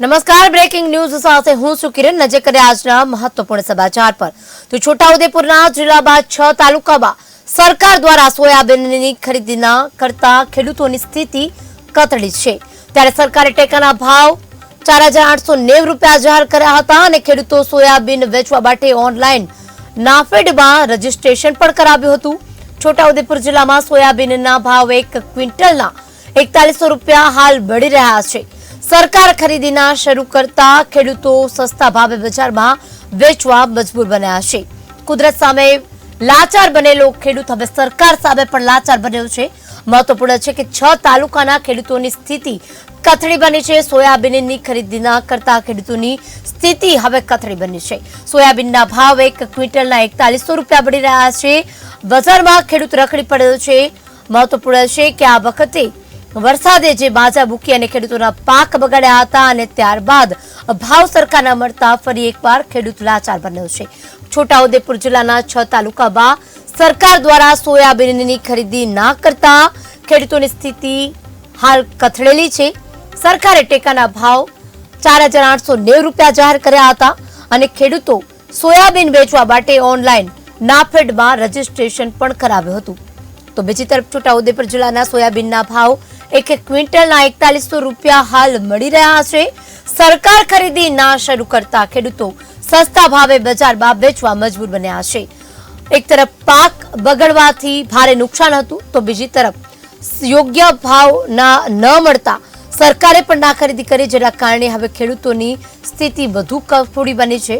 નમસ્કાર breaking news સાથે હું છું કિરણ. નજર કરે આજના મહત્વપૂર્ણ સમાચાર પર. તો છોટાઉદેપુરના જિલ્લા બાદ છ તાલુકામાં સરકાર દ્વારા સોયાબીનની ખરીદીના કરતા ખેડૂતોની સ્થિતિ કથળી છે. ત્યારે સરકારે ટેકાના ભાવ ચાર હજાર આઠસો નેવું રૂપિયા જાહેર કર્યા હતા અને ખેડૂતો સોયાબીન વેચવા માટે ઓનલાઈન નાફેડમાં રજીસ્ટ્રેશન પણ કરાવ્યું હતું. છોટાઉદેપુર જિલ્લામાં સોયાબીનના ભાવ એક ક્વિન્ટલના એકતાલીસો રૂપિયા હાલ બળી રહ્યા છે. સરકાર ખરીદીના શરૂ કરતા ખેડૂતો સસ્તા ભાવે બજારમાં વેચવા મજબૂર બન્યા છે. કુદરત સામે લાચાર બનેલો ખેડૂત હવે સરકાર સામે પણ લાચાર બન્યો છે. મહત્વપૂર્ણ છે કે છ તાલુકાના ખેડૂતોની સ્થિતિ કથળી બની છે. સોયાબીનની ખરીદીના કરતા ખેડૂતોની સ્થિતિ હવે કથળી બની છે. સોયાબીનના ભાવ એક ક્વિન્ટલના એકતાલીસો રૂપિયા મળી રહ્યા છે. બજારમાં ખેડૂત રખડી પડ્યો છે. મહત્વપૂર્ણ છે કે આ વખતે વરસાદે જે બાજા મૂકી અને ખેડૂતોના પાક બગાડ્યા હતા અને ત્યારબાદ ભાવ સરખા ન મળતા ફરી એકવાર ખેડૂત લાચાર બન્યો છે. છોટાઉદેપુર જિલ્લાના છ તાલુકામાં સરકાર દ્વારા સોયાબીનની ખરીદી ના કરતા ખેડૂતોની સ્થિતિ હાલ કથળેલી છે. સરકારે ટેકાના ભાવ ચાર હજાર આઠસો નેવું રૂપિયા જાહેર કર્યા હતા અને ખેડૂતો સોયાબીન વેચવા માટે ઓનલાઈન નાફેડમાં રજીસ્ટ્રેશન પણ કરાવ્યું હતું. તો બીજી તરફ છોટાઉદેપુર જિલ્લાના સોયાબીનના ભાવ એક ક્વિન્ટલના એકતાલીસો રૂપિયા હાલ મળી રહ્યા છે. સરકાર ખરીદી ના શરૂ કરતા ખેડૂતો સસ્તા ભાવે બજારમાં વેચવા મજબૂર બન્યા છે. એક તરફ પાક બગડવાથી ભારે નુકસાન હતું, તો બીજી તરફ યોગ્ય ભાવ ના ન મળતા સરકારે પણ ના ખરીદી કરી, જેના કારણે હવે ખેડૂતોની સ્થિતિ વધુ કફોડી બની છે.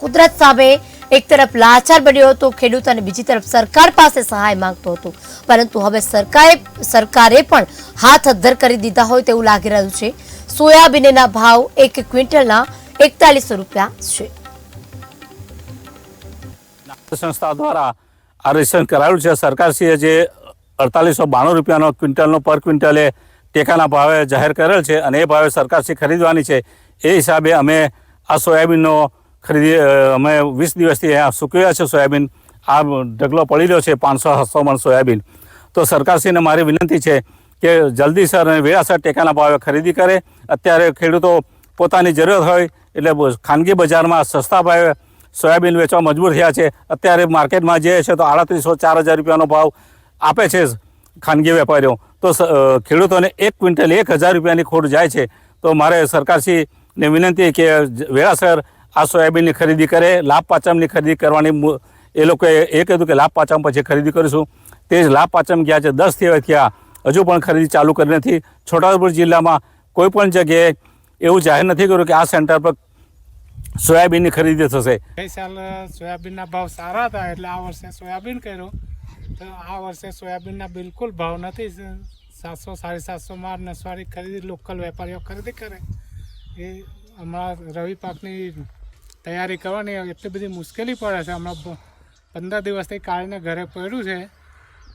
કુદરત સામે એક તરફ લાચાર બન્યો હતો, ખેડૂત અને બીજી તરફ સરકાર પાસે સહાય માંગતો હતો. પરંતુ હવે સરકારે સરકારે પણ હાથ અદ્ધર કરી દીધા હોય તેવું લાગી રહ્યું છે. સોયાબીનના ભાવ એક ક્વિન્ટલના એકતાલીસો રૂપિયા છે. સંસ્થા દ્વારા આ રજીસ્ટ્રેશન કરાયું છે. સરકારશ્રીએ જે અડતાલીસો બાણું રૂપિયાનો ક્વિન્ટલનો પર ક્વિન્ટલે ટેકાના ભાવે જાહેર કરેલ છે અને એ ભાવે સરકારશ્રી ખરીદવાની છે. એ હિસાબે અમે આ સોયાબીનનો ખરીદી અમે વીસ દિવસથી અહીંયા સૂકવ્યા છે સોયાબીન. આ ઢગલો પડી રહ્યો છે પાંચસો, સાતસો મણ સોયાબીન. તો સરકારશ્રીને મારી વિનંતી છે કે જલ્દીસર અને વેળાસર ટેકાના ભાવે ખરીદી કરે. અત્યારે ખેડૂતો પોતાની જરૂરત હોય એટલે ખાનગી બજારમાં સસ્તા ભાવે સોયાબીન વેચવા મજબૂર થયા છે. અત્યારે માર્કેટમાં જે છે તો આડત્રીસો, ચાર હજાર રૂપિયાનો ભાવ આપે છે ખાનગી વેપારીઓ. તો ખેડૂતોને એક ક્વિન્ટલ એક હજાર રૂપિયાની ખોટ જાય છે. તો મારે સરકારશ્રીને વિનંતી કે વેળાસર આ સોયાબીનની ખરીદી કરે, લાભ પાચમની ખરીદી કરવાની એ લોકોએ એ કીધું કે લાભ પાચમ પછી ખરીદી કરીશું. તે જ લાભ પાચમ ગયા છે, દસ થયા થયા, હજુ પણ ખરીદી ચાલુ કરી નથી. છોટાઉદેપુર જિલ્લામાં કોઈ પણ જગ્યાએ એવું જાહેર નથી કર્યું કે આ સેન્ટર પર સોયાબીનની ખરીદી થશે. ગઈ સાલ સોયાબીનના ભાવ સારા હતા, એટલે આ વર્ષે સોયાબીન કર્યું. તો આ વર્ષે સોયાબીનના બિલકુલ ભાવ નથી. સાતસો, સાડી સાતસોમાં નસવારી ખરીદી, લોકલ વેપારીઓ ખરીદી કરે. એ હમણાં રવિ પાકની તૈયારી કરવાની એટલી બધી મુશ્કેલી પડે છે. હમણાં પંદર દિવસથી કાઢીને ઘરે પડ્યું છે.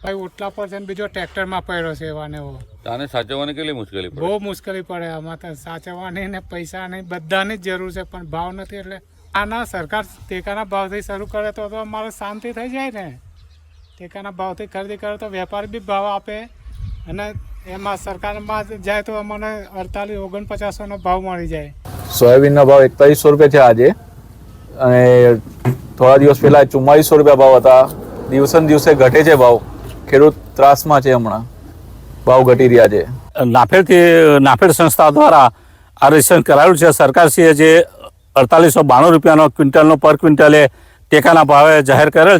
ભાઈ ઓટલા પર છે ને બીજો ટ્રેક્ટરમાં પડ્યો છે એવા ને એવો. આને સાચવવાની કેટલી મુશ્કેલી પડે? બહુ મુશ્કેલી પડે. આમાં તો સાચવવાની ને પૈસાની બધાની જ જરૂર છે પણ ભાવ નથી એટલે આના સરકાર ટેકાના ભાવથી શરૂ કરે તો તો અમારે શાંતિ થઈ જાય ને. ટેકાના ભાવથી ખરીદી કરે તો વેપારી બી ભાવ આપે અને એમાં સરકારમાં જાય તો અમને અડતાલીસ ઓગણપચાસોનો ભાવ મળી જાય. સોયાબીનનો ભાવ એકતાલીસો રૂપિયા છે આજે. અને થોડા દિવસ પહેલા ચુમ્માલીસો રૂપિયા ભાવ હતા. દિવસે દિવસે ઘટે છે ભાવ. ખેડૂત ત્રાસમાં છે હમણાં. ભાવ ઘટી રહ્યા છે. નાફેડથી, નાફેડ સંસ્થા દ્વારા આ રજીસ્ટ્રેશન કરાયું છે. સરકારશ્રીએ જે અડતાલીસો બાણું રૂપિયાનો ક્વિન્ટલનો પર ક્વિન્ટલે ટેકાના ભાવે જાહેર કરેલ છે.